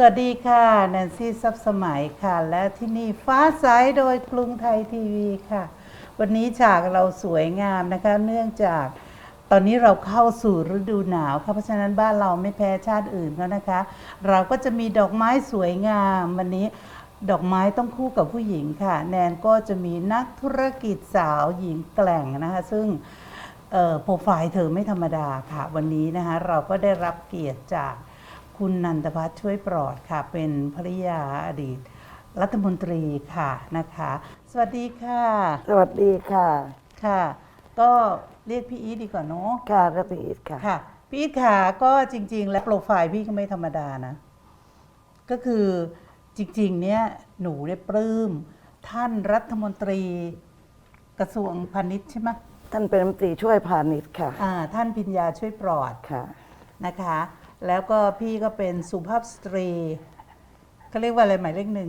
สวัสดีค่ะแนนซี่ซับสมัยค่ะ และที่นี่ฟ้าใสโดยกรุงไทยทีวีค่ะ วันนี้ฉากเราสวยงามนะคะ เนื่องจากตอนนี้เราเข้าสู่ฤดูหนาวค่ะเพราะฉะนั้นบ้านเราไม่แพ้ชาติอื่นแล้วนะคะ เราก็จะมีดอกไม้สวยงาม วันนี้ดอกไม้ต้องคู่กับผู้หญิงค่ะ แนนก็จะมีนักธุรกิจสาวหญิงแกล่งนะคะ ซึ่งโปรไฟล์เธอไม่ธรรมดาค่ะ วันนี้นะคะเราก็ได้รับเกียรติจาก คุณนันทพัฒน์ช่วยปลอดค่ะ เป็นภริยาอดีต รัฐมนตรีค่ะนะคะ สวัสดีค่ะสวัสดีค่ะ ค่ะ ก็เรียกพี่อีทดีกว่าเนาะค่ะรัตอีทค่ะ ค่ะ พี่อีทค่ะก็จริง ๆ และโปรไฟล์พี่ก็ไม่ธรรมดานะ ก็คือจริง ๆ เนี่ยหนูได้ปลื้มท่านรัฐมนตรีกระทรวงพาณิชย์ใช่ไหมท่านเป็นรัฐมนตรีช่วยพาณิชย์ค่ะ อ่าท่านพิญญาช่วยปลอด ค่ะ นะคะ แล้วก็พี่ก็เป็นสุภาพสตรีเขาเรียกว่าอะไรหมายเลขหนึ่ง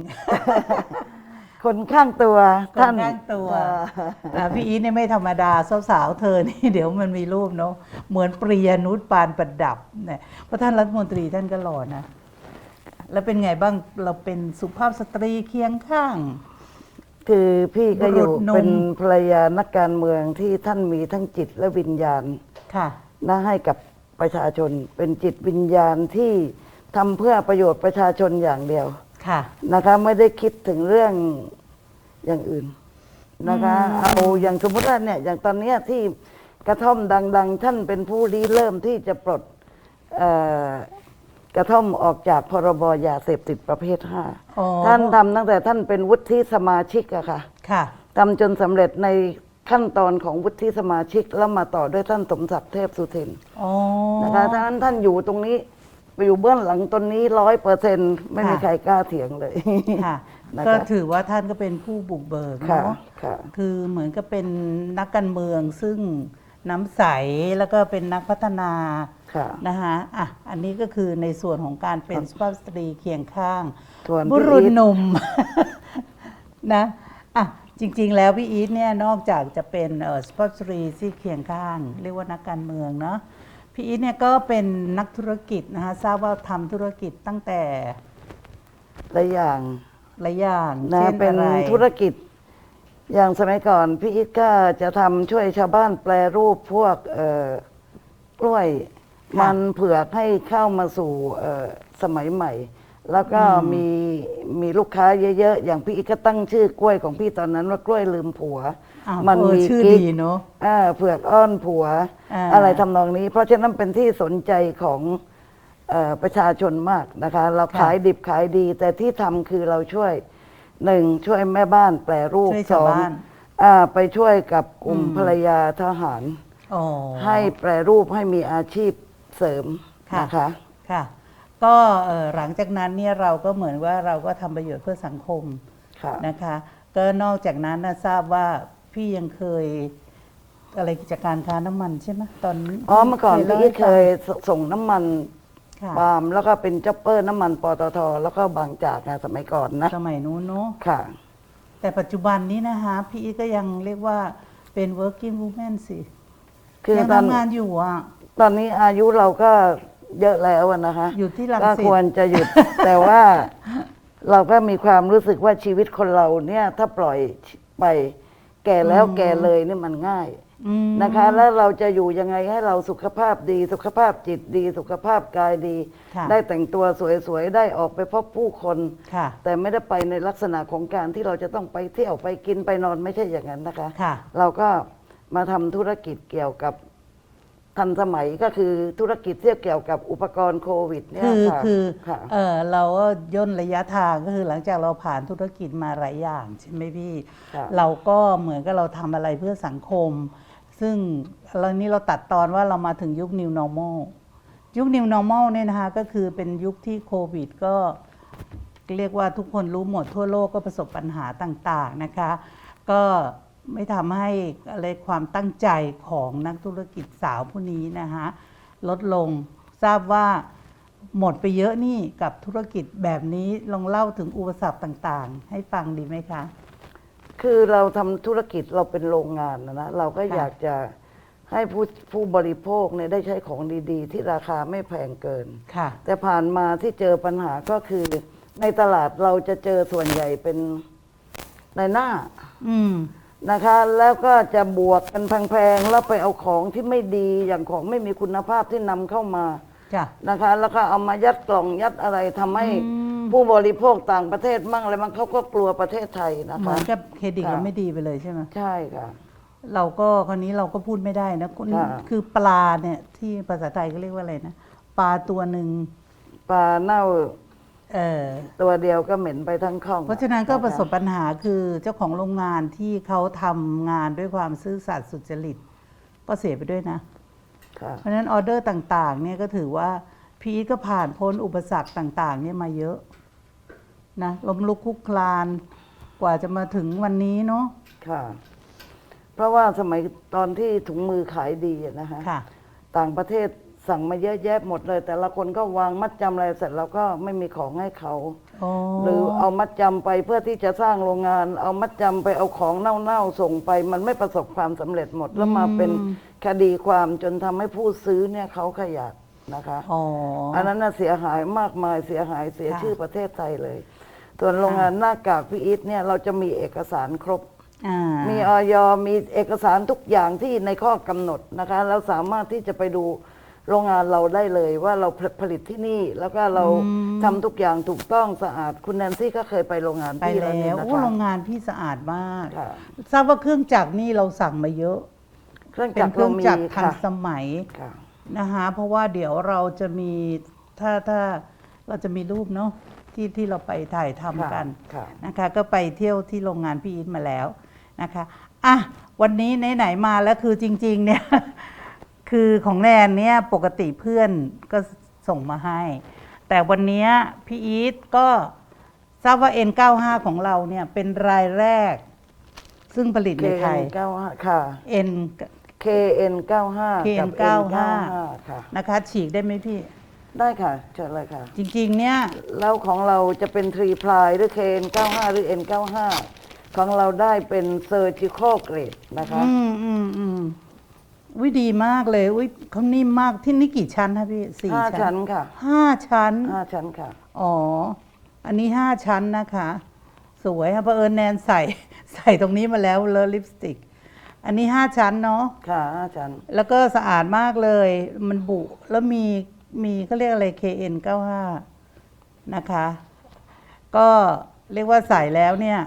คนข้างตัวคนท่านข้างตัวอ่าอ่าพี่อีทเนี่ยไม่ธรรมดาสาวๆเธอนี่เดี๋ยวมันมีรูปเนาะเหมือนปริยานุชปานประดับเนี่ยเพราะท่านรัฐมนตรีท่านก็หล่อนะ แล้วเป็นไงบ้างเราเป็นสุภาพสตรีเคียงข้าง คือพี่ก็อยู่บุรุษหนุ่ม เป็นภรรยานักการเมืองที่ท่านมีทั้งจิตและวิญญาณค่ะ นะให้กับ ประชาชน เป็นจิตวิญญาณที่ทำเพื่อประโยชน์ประชาชนอย่างเดียวค่ะ นะคะไม่ได้คิดถึงเรื่องอย่างอื่นนะคะเอาอย่างสมมติว่าเนี่ยอย่างตอนเนี้ยที่กระท่อมดัง ๆ ท่านเป็นผู้ริเริ่มที่จะปลดเอ่อกระท่อมออกจากพรบยาเสพติดประเภทห้าอ๋อ ท่านทำตั้งแต่ท่านเป็นวุฒิสมาชิกอะค่ะ ค่ะ ทำจนสำเร็จใน ขั้นตอนของวุฒิสมาชิกแล้วมาต่อด้วยท่านสมศักดิ์เทพสุทินอ๋อ นะคะท่านท่านอยู่ตรงนี้ไปอยู่เบื้องหลังตนนี้ร้อยเปอร์เซ็นไม่มีค่ะ ใครกล้าเถียงเลย ค่ะ นะคะก็ถือว่าท่านก็เป็นผู้บุกเบิกค่ะเนาะค่ะ คือเหมือนกับเป็นนักการเมืองซึ่งน้ำใสแล้วก็เป็นนักพัฒนาค่ะ นะคะอะ อันนี้ก็คือในส่วนของการเป็นสุภาพสตรีเคียงข้าง ส่วนบุพี่รุษอีท หนุ่ม นะอะ จริง ๆ แล้วพี่อีทเนี่ยนอกจากจะเป็นเอ่อสุภาพสตรีที่เคียงข้าง เรียกว่านักการเมืองเนาะพี่อีทเนี่ยก็เป็นนักธุรกิจนะคะทราบว่าทำธุรกิจตั้งแต่หลายอย่างหลายอย่างนะเช่นเป็นอะไรธุรกิจ อย่างสมัยก่อนพี่อิทก็จะทำช่วยชาวบ้านแปลรูปพวกเอ่อกล้วย มันเผือกให้เข้ามาสู่เอ่อสมัยใหม่ แล้วก็มีมีลูกค้าเยอะๆ อย่างพี่อิทก็ตั้งชื่อกล้วยของพี่ตอนนั้นว่ากล้วยลืมผัว อ้าวมันเออมีชื่อกิ๊กดีเนาะอ่าเผือกอ้อนผัว อ่า อะไรทำนองนี้ เพราะฉะนั้นเป็นที่สนใจของเออประชาชนมากนะคะ เราขายดิบขายดี แต่ที่ทำคือเราช่วยหนึ่งช่วยแม่บ้านแปลรูปช่วยสชาวองบ้าน อ่าไปช่วยกับกลุ่มอืมภรรยาทหาร อ๋อ ให้แปรรูปให้มีอาชีพเสริมค่ะ นะคะ ค่ะ ก็เอ่อหลังจากนั้นเนี่ยเราก็เหมือนว่าเราก็ทำประโยชน์เพื่อสังคมค่ะนะคะ ก็นอกจากนั้นนะทราบว่าพี่ยังเคยอะไรกิจการค้าน้ำมันใช่ไหมตอนอ๋อเมื่อก่อนล่าพี่ให้เคยส่งน้ำมันค่ะปาล์มแล้วก็เป็นจ็อปเปอร์น้ำมันปตทแล้วก็บางจากนะสมัยก่อนนะสมัยนู้นเนาะค่ะ แต่ปัจจุบันนี้นะคะพี่อีทก็ยังเรียกว่าเป็น working woman สิคือยังตอนทำงานอยู่อะ ตอนนี้อายุเราก็ เยอะแล้วอะนะคะ อยู่ที่รังก็สิตควรจะหยุด แต่ว่าเราก็มีความรู้สึกว่าชีวิตคนเราเนี่ย ถ้าปล่อยไป แก่แล้วแก่เลยนี่มันง่ายอืมนะคะ แล้วเราจะอยู่ยังไงให้เราสุขภาพดี สุขภาพจิตดี สุขภาพกายดี ค่ะได้แต่งตัวสวยๆ ได้ออกไปพบผู้คน ค่ะ แต่ไม่ได้ไปในลักษณะของการที่เราจะต้องไปเที่ยวไปกินไปนอนไม่ใช่อย่างนั้นนะคะ ค่ะ เราก็มาทำธุรกิจเกี่ยวกับ ทันสมัยก็คือธุรกิจที่เกี่ยวกับอุปกรณ์โควิดเนี่ยคือค่ะคือค่ะ เออเราก็ย่นระยะทางก็คือหลังจากเราผ่านธุรกิจมาหลายอย่างใช่ไหมพี่ ค่ะ เราก็เหมือนกับเราทำอะไรเพื่อสังคม ซึ่งเรานี้เราตัดตอนว่าเรามาถึงยุค New Normal ยุค New Normal เนี่ยนะคะก็คือเป็นยุคที่โควิดก็ เรียกว่าทุกคนรู้หมดทั่วโลกก็ประสบปัญหาต่าง ๆ นะคะ ก็ ไม่ทำให้อะไรความตั้งใจของนักธุรกิจสาวผู้นี้นะคะลดลงทราบว่าหมดไปเยอะนี่กับธุรกิจแบบนี้ลองเล่าถึงอุปสรรคต่างๆ ให้ฟังดีไหมคะ คือเราทำธุรกิจเราเป็นโรงงานนะนะเราก็ค่ะ อยากจะให้ผู้ผู้บริโภคเนี่ยได้ใช้ของดีๆ ที่ราคาไม่แพงเกิน ค่ะ แต่ผ่านมาที่เจอปัญหาก็คือ ในตลาดเราจะเจอส่วนใหญ่เป็นในหน้า อืม นะคะ แล้วก็จะบวกกันแพงๆแล้วไปเอาของที่ไม่ดีอย่างของไม่มีคุณภาพที่นำเข้ามาจ้ะ นะคะ แล้วก็เอามายัดกล่องยัดอะไรทำให้อืมผู้บริโภคต่างประเทศมั่งอะไรมั่งเขาก็กลัวประเทศไทยนะเหมืคะ อนกับเครดิตค่ะ เราไม่ดีไปเลยใช่ไหมใช่ค่ะ เราก็คราวนี้เราก็พูดไม่ได้นะคุณค่ะ คือปลาเนี่ยที่ภาษาไทยก็เรียกว่าอะไรนะ ปลาตัวหนึ่งปลาเน่า เออตัวเดียวก็เหม็นไปทั้งข้องเพราะฉะนั้นก็คประสบปัญหาคือเจ้าของโรงงานที่เขาทำงานด้วยความซื่อสัตย์สุจริต ก็เสียไปด้วยนะ ค่ะ เพราะฉะนั้นออเดอร์ต่างๆ เนี่ยก็ถือว่าพีทก็ผ่านพ้นอุปสรรคต่าง ๆ เนี่ยมาเยอะนะล้มลุกคลุกคลานกว่าจะมาถึงวันนี้เนาะค่ะ เพราะว่าสมัยตอนที่ถุงมือขายดีอะนะคะค่ะ ต่างประเทศ สั่งมาเยอะแยะหมดเลย แต่ละคนก็วางมัดจำอะไรเสร็จแล้วก็ไม่มีของให้เขาโอ้หรือเอามัดจำไปเพื่อที่จะสร้างโรงงาน เอามัดจำไปเอาของเน่าๆส่งไป มันไม่ประสบความสำเร็จหมดแล้วมาเป็นคดีความจนทำให้ผู้ซื้อเนี่ยเขาขยาดนะคะ อ๋อ อันนั้นน่ะเสียหายมากมายเสียหายเสียค่ะ ชื่อประเทศไทยเลย ส่วนโรงงานหน้ากากพี่อีทเนี่ยเราจะมีเอกสารครบ อ่ามีออยมีเอกสารทุกอย่างที่ในข้อกำหนดนะคะ เราสามารถที่จะไปดู โรงงานเราได้เลยว่าเราผลิตที่นี่ แล้วก็เราทำทุกอย่างถูกต้องสะอาดคุณแนนซี่ก็เคยไปโรงงานไปพี่แล้วแล้นี่วนะโอ้คะโรงงานพี่สะอาดมากค่ะทราบว่าเครื่องจักรนี่เราสั่งมาเยอะ เครื่องเป็จันกรเครื่เราองมีจักรทันค่ะสมัยค่ะนะคะเพราะว่าเดี๋ยวเราจะมีถ้าถ้าเราจะมีรูปเนาะที่ที่เราไปถ่ายทำกัน ค่ะ นะคะก็ไปเที่ยวที่โรงงานพี่อีทมาแล้วนะคะอะวันนี้ไหนๆมาแล้วคือจริง ๆ เนี่ย คือของแนนเนี่ยปกติเพื่อนก็ส่งมาให้ แต่วันเนี้ยพี่อีทก็ทราบว่า N95 ของเราเนี่ยเป็นรายแรก ซึ่งผลิตในไทย KN95 ค่ะ N KN95 กับ KN95 N95 ค่ะ นะคะ ฉีกได้ไหมพี่ ได้ค่ะเชิญเลยค่ะ จริง ๆ เนี่ย แล้วของเราจะเป็นทรีพลายหรือ KN95 หรือ N95 ของเราได้เป็น surgical grade นะคะ อืมอืมอืม วิดีมากเลยอุ้ยเขานิ่มมากที่นี่กี่ชั้นคะพี่สี่ห้าชั้ชั้นนค่ะห้าชั้นห้าชั้นค่ะ อ๋อ อันนี้ห้าชั้นนะคะ สวยค่ะเพอเอิญแนนใส่ใส่ตรงนี้มาแล้วเลอลิปสติก อันนี้ห้าชั้นเนาะค่ะห้าชั้น แล้วก็สะอาดมากเลย มันบุแล้วมีมีเขาเรียกอะไร KN95 นะคะ ก็เรียกว่าใส่แล้วเนี่ย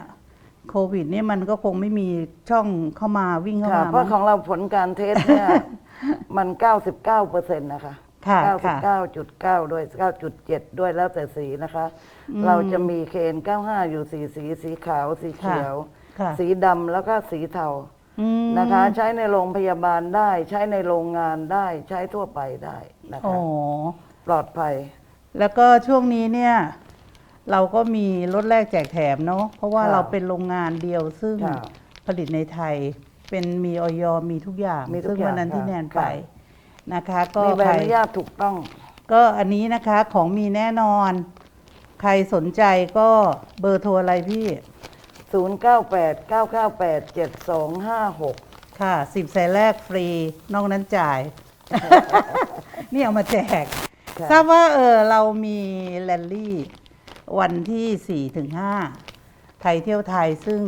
โควิดเนี่ยมันก็คงไม่มีช่องเข้ามาวิ่งเข้าค่ะ มาเพราะมั้ง ของเราผลการเทสเนี่ย มัน 99เปอร์เซ็นต์นะคะ ค่ะค่ะ99.9 ด้วย 9.7 ด้วยแล้วแต่สีนะคะ เราจะมี KN95 อยู่สีสี สีขาว สีเขียวค่ะสีดำแล้วก็สีเทาอืม นะคะ ใช้ในโรงพยาบาลได้ใช้ในโรงงานได้ใช้ทั่วไปได้นะอ๋อคะปลอดภัย แล้วก็ช่วงนี้เนี่ย เราก็มีลดแลกแจกแถมเนาะเพราะว่าค่ะเราเป็นโรงงานเดียวซึ่งค่ะผลิตในไทย เป็นมีออยมีทุกอย่างมีทุกซึ่งวันนั้นอย่างที่ค่ะแนนไปค่ะนะคะ ก็มีใบใครอนุญาตถูกต้อง ก็อันนี้นะคะของมีแน่นอน ใครสนใจก็เบอร์โทรอะไรพี่ 0989987256 ค่ะสิบสายแรกฟรี นอกนั้นจ่าย นี่เอามาแจก ค่ะ ทราบว่าเออเรามีแรลลี่ วันที่4ถึง5ไทยเที่ยวไทยซึ่ง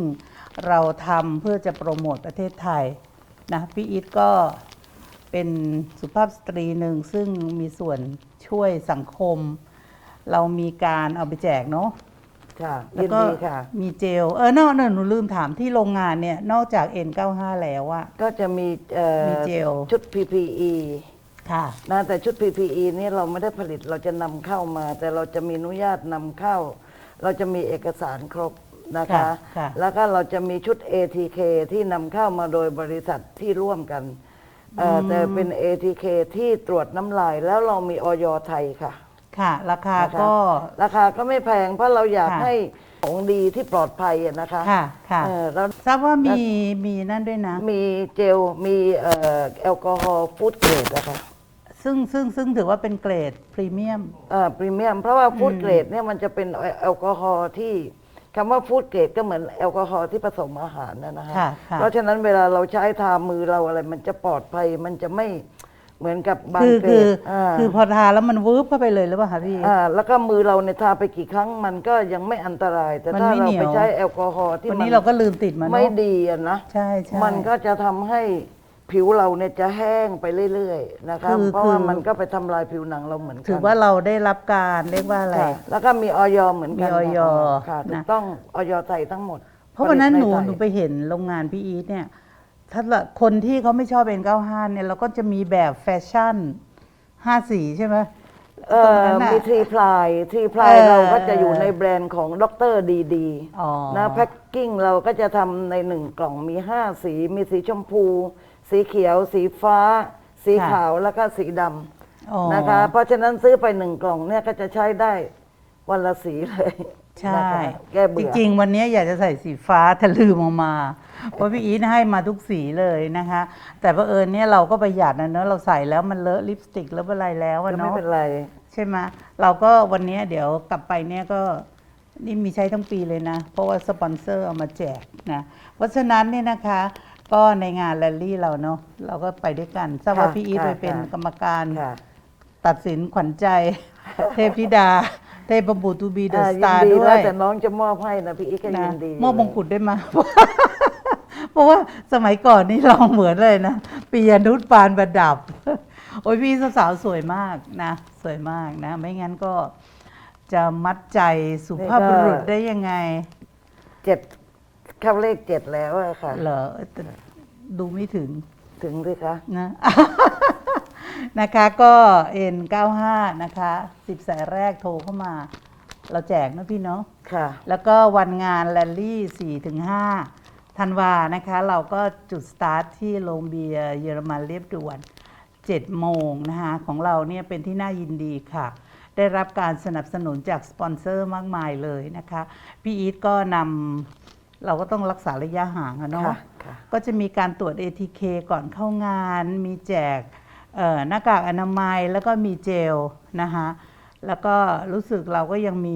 เราทำเพื่อจะโปรโมทประเทศไทยนะพี่อีทก็เป็นสุภาพสตรีหนึ่งซึ่งมีส่วนช่วยสังคม เรามีการเอาไปแจกเนาะค่ะแล้วยินก็ดีค่ะ มีเจล เออนอกนอกหนูลืมถามที่โรงงานเนี่ย นอกจาก N95 แล้วอะ ก็จะมีเอ่อมีเจล ชุด PPE ค่ะ นะแต่ชุด PPE นี่เราไม่ได้ผลิตเราจะนำเข้ามา แต่เราจะมีอนุญาตนำเข้า เราจะมีเอกสารครบนะคะ ค่ะค่ะ แล้วก็เราจะมีชุด ATK ที่นำเข้ามาโดยบริษัทที่ร่วมกันเอ่ออแต่เป็น ATK ที่ตรวจน้ำลายแล้วเรามีออยไทยค่ะ ค่ะ ราคานะคะก็ ราคาก็ไม่แพงเพราะเราอยากค่ะ ให้ของดีที่ปลอดภัยอะนะคะค่ะค่ะเออแล้วทราบว่ามีมีนั่นด้วยนะ มีเจลมีเอ่อแอลกอฮอล์ฟู้ดเกรดนะคะ ซึ่งซึ่งซึ่งถือว่าเป็นเกรดพรีเมียม เอ่อพรีเมียมเพราะว่าฟู้ดเกรดเนี่ยมันจะเป็นแอลกอฮอล์ที่คำว่าฟู้ดเกรดก็เหมือนแอลกอฮอล์ที่ผสมอาหารนะนะฮะค่ะค่ะ เพราะฉะนั้นเวลาเราใช้ทามือเราอะไร มันจะปลอดภัยมันจะไม่เหมือนกับบางคือเกรคือดาคือพอทาแล้วมันวืบเข้าไปเลยหรือเปล่าคะพี่ อ่าแล้วก็มือเราเนี่ยทาไปกี่ครั้งมันก็ยังไม่อันตราย แต่มันถ้าไม่เราเหนียว ไปใช้แอลกอฮอล์ที่วันมันี้เราก็ลืมติดมาเนอะไม่ดีอะนะ ใช่ใช่ มันก็จะทำให้ ผิวเราเนี่ยจะแห้งไปเรื่อยๆนะครับคือเพราะว่าคือ มันก็ไปทำลายผิวหนังเราเหมือนกันถือว่าเราได้รับการเรียกว่าอะไร ค่ะแล้วก็มีออยเหมือนกันมีอยนะคะค่ะถูนะ กต้องออยไทยทั้งหมดเพราะวันนั้นหนูผลิตใไทยหนูไปเห็นโรงงานพี่อีทเนี่ย ถ้าละคนที่เขาไม่ชอบเอ็นเก้าห้าเนี่ยเราก็จะมีแบบแฟชั่นห้าสีใช่ไหม เอตรงอนั้นน่ะมีทรีพลายทรีพลายเออ เราก็จะอยู่ในแบรนด์ของดรดีดีอ๋อนะแพ็กกิ้งเราก็จะทำในหนึ่งกล่องมีห้าสี มีสีชมพู สีเขียว สีฟ้า สีขาวแล้วก็สีดอ๋อำนะคะ เพราะฉะนั้นซื้อไปหนึ่งกล่องเนี่ยก็จะใช้ได้วันละสีเลยใช่ นะคะแก้จเบื่อ ริง ๆ วันนี้อยากจะใส่สีฟ้าแต่ลืมออกมา เพราะพี่อีทให้มาทุกสีเลยนะคะ แต่เผอิญเนี่ยเราก็ประหยัดนะเนอะเราใส่แล้วมันเลอะลิปสติกแล้วอะไรแล้วอะก็ไม่เนาะเป็นไร ใช่ไหมเราก็วันนี้เดี๋ยวกลับไปเนี่ยก็นี่มีใช้ทั้งปีเลยนะ เพราะว่าสปอนเซอร์เอามาแจกนะ เพราะฉะนั้นเนี่ยนะคะ ก็ในงานแรลลี่เราเนาะเราก็ไปด้วยกันทราบว่าค่ะพี่อีทค่ะไปเป็นค่ะ กรรมการ ค่ะ ตัดสินขวัญใจ เทพธิดา เทพบุตรทูบีเดอะอ่าสยิตานร์ดีด้วแล้วยแต่น้องจะมอบให้นะพี่อีกก็นะยินดีมอบมงกุฎได้มา เพราะว่าสมัยก่อนนี่เราเหมือนเลยนะปียนุชปานประดับ โอ้ยพี่สาวๆสวยมากนะ สวยมากนะ ไม่งั้นก็จะมัดใจสุภาพบุรุษได้ยังไง เจ็ด เข้าเลขเจ็ดแล้วอะค่ะ เหรอแต่ดูไม่ถึงถึงสิคะ นะ นะคะก็เอ็น95 นะคะ10 สายแรกโทรเข้ามา เราแจกนะพี่เนาะ ค่ะ แล้วก็วันงานแรลลี่4ถึง5ธันวานะคะ เราก็จุดสตาร์ทที่โรงเบียร์เยอรมันเรียบด่วน 7 โมงนะคะของเราเนี่ยเป็นที่น่ายินดีค่ะ ได้รับการสนับสนุนจากสปอนเซอร์มากมายเลยนะคะ พี่อีทก็นำ เราก็ต้องรักษาระยะห่างอะเนาะค่ะค่ะก็จะมีการตรวจ ATK ก่อนเข้างาน มีแจกเอ่อหน้ากากอนามัยแล้วก็มีเจลนะคะแล้วก็รู้สึกเราก็ยังมี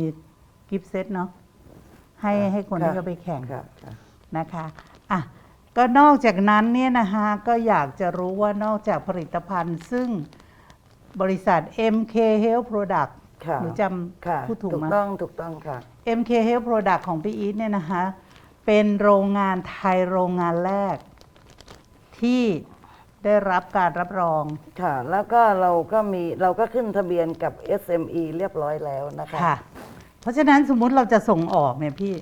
กิฟต์เซตเนาะให้ให้คนที่เขาไปแข่งค่ะค่ะนะคะอะก็นอกจากนั้นเนี่ยนะคะก็อยากจะรู้ว่านอกจากผลิตภัณฑ์ ซึ่งบริษัท MK Health Product ค่ะหนูจค่ะำพูดถูกถูไหมกต้องถูกต้องค่ะ MK Health Product ของพี่อีทเนี่ยนะคะ เป็นโรงงานไทยโรงงานแรก ที่ได้รับการรับรอง ค่ะ แล้วก็เราก็มีเราก็ขึ้นทะเบียนกับ SME เรียบร้อยแล้วนะคะค่ะ เพราะฉะนั้นสมมุติเราจะส่งออกเนี่ยพี่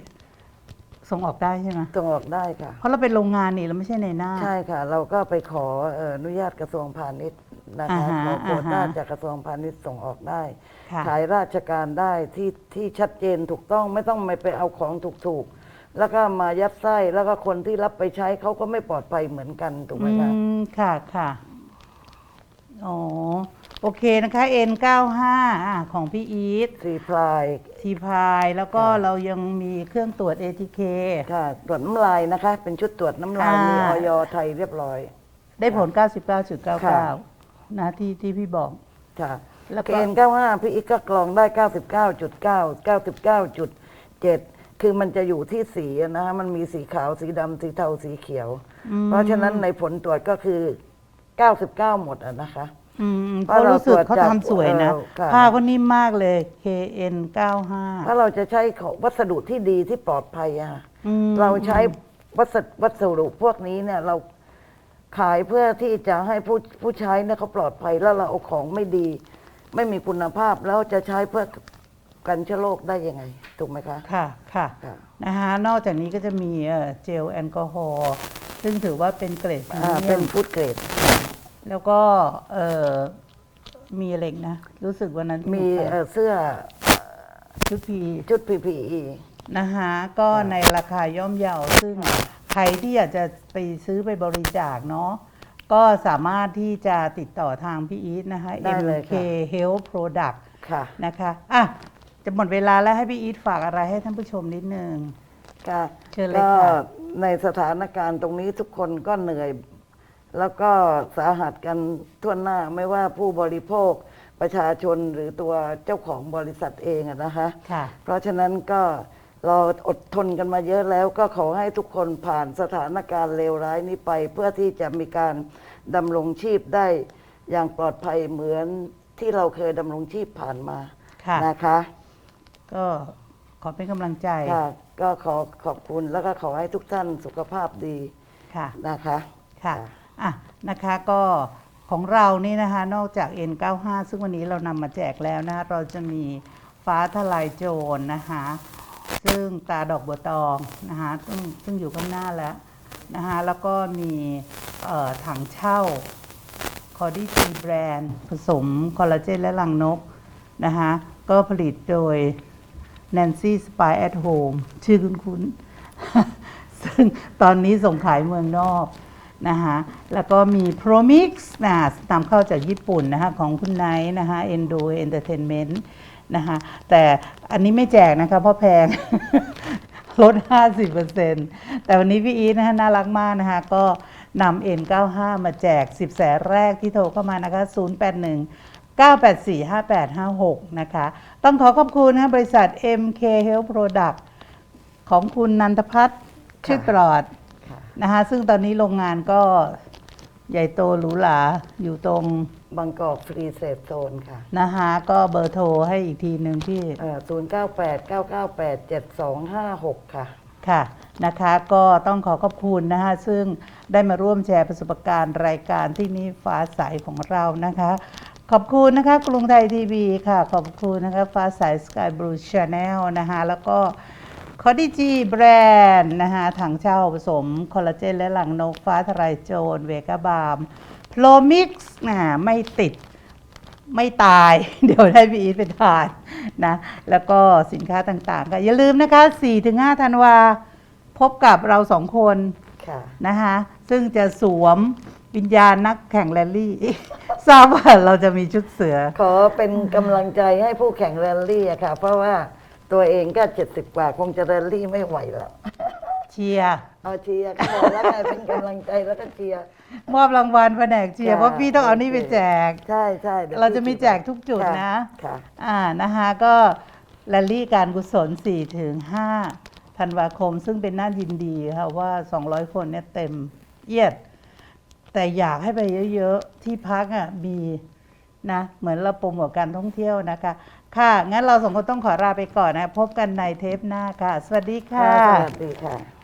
ส่งออกได้ใช่ไหมส่งออกได้ค่ะ เพราะเราเป็นโรงงานนี่เราไม่ใช่ในหน้า ใช่ค่ะ เราก็ไปขอเอ่ออนุญาตกระทรวงพาณิชย์นะคะอ่าฮะขอโควต้าอ่าฮะจากกระทรวงพาณิชย์ส่งออกได้ ค่ะ ขายราชการได้ที่ที่ชัดเจนถูกต้องไม่ต้องไปเอาของถูกๆ แล้วก็มายัดไส้แล้วก็คนที่รับไปใช้เขาก็ไม่ปลอดภัยเหมือนกันถูกไหมอืคะมค่ะค่ะอ๋อโอเคนะคะ N95 อะของพี่อีทสีพลาย ทีพายแล้วก็ค่ะ เรายังมีเครื่องตรวจ ATK ค่ะตรวจน้ำลายนะคะ เป็นชุดตรวจน้ำลายอ่ามี มีออยไทยเรียบร้อย ได้ผล ค่ะ 99.99 นะที่ที่พี่บอก ค่ะแล้วก็ เกณฑ์95พี่อีกก็กรองได้ 99.9 99.7 คือมันจะอยู่ที่สีอะนะฮะมันมีสีขาวสีดำสีเทาสีเขียว เพราะฉะนั้นในผลตรวจก็คือ 99 หมดอะนะคะ อืมเพเพราะราะเรารู้สึกตรวจเขาจากทำสวยนะ เออค่ะ ผ้าเขานิ่มมากเลย KN95 ถ้าเราจะใช้ของวัสดุที่ดีที่ปลอดภัยอะค่ะอืม เราใช้วัสดุวัสดุพวกนี้เนี่ยเราขายเพื่อที่จะให้ผู้ผู้ใช้เนี่ยเขาปลอดภัยแล้วเราเอาของไม่ดี ไม่มีคุณภาพแล้วจะใช้เพื่อ กันเชื้อโรคได้ยังไง ถูกไหมคะ ค่ะค่ะค่ะ นะคะนอกจากนี้ก็จะมีเอ่อเจลแอลกอฮอล์ซึ่งถือว่าเป็นเกรดพรีอ่าเมีเป็ยนมฟู้ดเกรด แล้วก็เอ่อมีอะไรอีกนะ รู้สึกวันนั้นมีเอ่อเสื้อชุดพี ชุด PPE นะคะก็ในราคาย่อมเยาซึ่งใครที่อยากจะไปซื้อไปบริจาคเนาะก็สามารถที่จะติดต่อทางพี่อีทนะคะ ได้เลย MK ค่ะ Health Product ค่ะ นะคะอะ จะหมดเวลาแล้วให้พี่อีทฝากอะไรให้ท่านผู้ชมนิดนึงก็เชิญเลยก็ค่ะ ในสถานการณ์ตรงนี้ทุกคนก็เหนื่อย แล้วก็สาหัสกันทั่วหน้าไม่ว่าผู้บริโภคประชาชนหรือตัวเจ้าของบริษัทเองอะนะคะ ค่ะ เพราะฉะนั้นก็เราอดทนกันมาเยอะแล้วก็ขอให้ทุกคนผ่านสถานการณ์เลวร้ายนี้ไป เพื่อที่จะมีการดำรงชีพได้อย่างปลอดภัยเหมือนที่เราเคยดำรงชีพผ่านมาค่ะ นะคะ ก็ขอเป็นกำลังใจค่ะก็ขอขอบคุณแล้วก็ขอให้ทุกท่านสุขภาพดีค่ะนะคะ ค่ะอะนะคะก็ของเรานี่นะคะนอกจาก N95 ซึ่งวันนี้เรานำมาแจกแล้วนะคะเราจะมีฟ้าทลายโจรนะคะซึ่งตาดอกบัวตองนะคะซึ่งซึ่งอยู่ข้างหน้าแล้วนะคะแล้วก็มีเอ่อถังเช่า คอดี้ทีแบรนด์ผสมคอลลาเจนและลังนกนะคะก็ผลิตโดย Nancy Spy at Home ชื่อคุ้นๆ ซึ่งตอนนี้ส่งขายเมืองนอกนะคะแล้วก็มี Promix นะนำเข้าจากญี่ปุ่นนะคะของคุณไนท์นะคะ Endo Entertainment นะคะแต่อันนี้ไม่แจกนะคะเพราะแพง ลด 50%แต่วันนี้พี่อีทนะคะน่ารักมากนะคะก็นำ N95 มาแจก 10 แสนแรกที่โทรเข้ามานะคะ 081 984 5856 นะคะ ต้องขอขอบคุณนะคะบริษัท MK Health Product ของคุณนันทพัฒน์ชื่อตลอดค่ะนะคะนะคะซึ่งตอนนี้โรงงานก็ใหญ่โตหรูหราอยู่ตรงบางกอกฟรีเซฟโซนค่ะนะคะก็เบอร์โทรให้อีกทีหนึ่งที่ศูนย์เก้าแปดเก้าเก้าแปดเจ็ดสองห้าหกค่ะ ค่ะนะคะก็ต้องขอขอบคุณนะคะซึ่งได้มาร่วมแชร์ประสบการณ์รายการที่นี่ฟ้าใสของเรานะคะ ขอบคุณนะคะ กรุงไทยทีวีค่ะ ขอบคุณนะคะ ฟ้าใสสกายบลูชาแนลนะคะแล้วก็คอดีจีแบรนด์นะคะถังเช่าผสมคอลลาเจนและหลังนกฟ้าทลายโจรเวกาบาล์มโพลมิกซ์นะไม่ติดไม่ตาย เดี๋ยวได้พี่อีทไปทานนะ แล้วก็สินค้าต่างๆก็อย่าลืมนะคะ 4-5ธันวา พบกับเราสองคนค่ะนะคะ ซึ่งจะสวมวิญญาณนักแข่งแรลลี่ ทราบว่าเราจะมีชุดเสือ ขอเป็นกำลังใจให้ผู้แข่งแรลลี่อะค่ะ เพราะว่าตัวเองก็เจ็ดสิบกว่าคงจะแรลลี่ไม่ไหวแล้ว เชียร์ เอาเชียร์ก็พอแล้วไงเป็นกำลังใจแล้วก็เชียร์ มอบรางวัลแผนกเชียร์ค่ะเพราะพี่ต้องเอานี่ไปแจก ใช่ใช่ดี๋ยวเราจะมีแจกทุกจุดค่นะ ค่ะ อ่านะคะก็แรลลี่การกุศล4ถึง5ธันวาคม ซึ่งเป็นน่ายินดีค่ะว่า 200 คนเนี่ยเต็มเอียด แต่อยากให้ไปเยอะๆ ที่พักอะมีนะ เหมือนเราโปรโมทการท่องเที่ยวนะคะ ค่ะ งั้นเราสองคนต้องขอลาไปก่อนนะ พบกันในเทปหน้าค่ะ สวัสดีค่ะค่ะสวัสดีค่ะ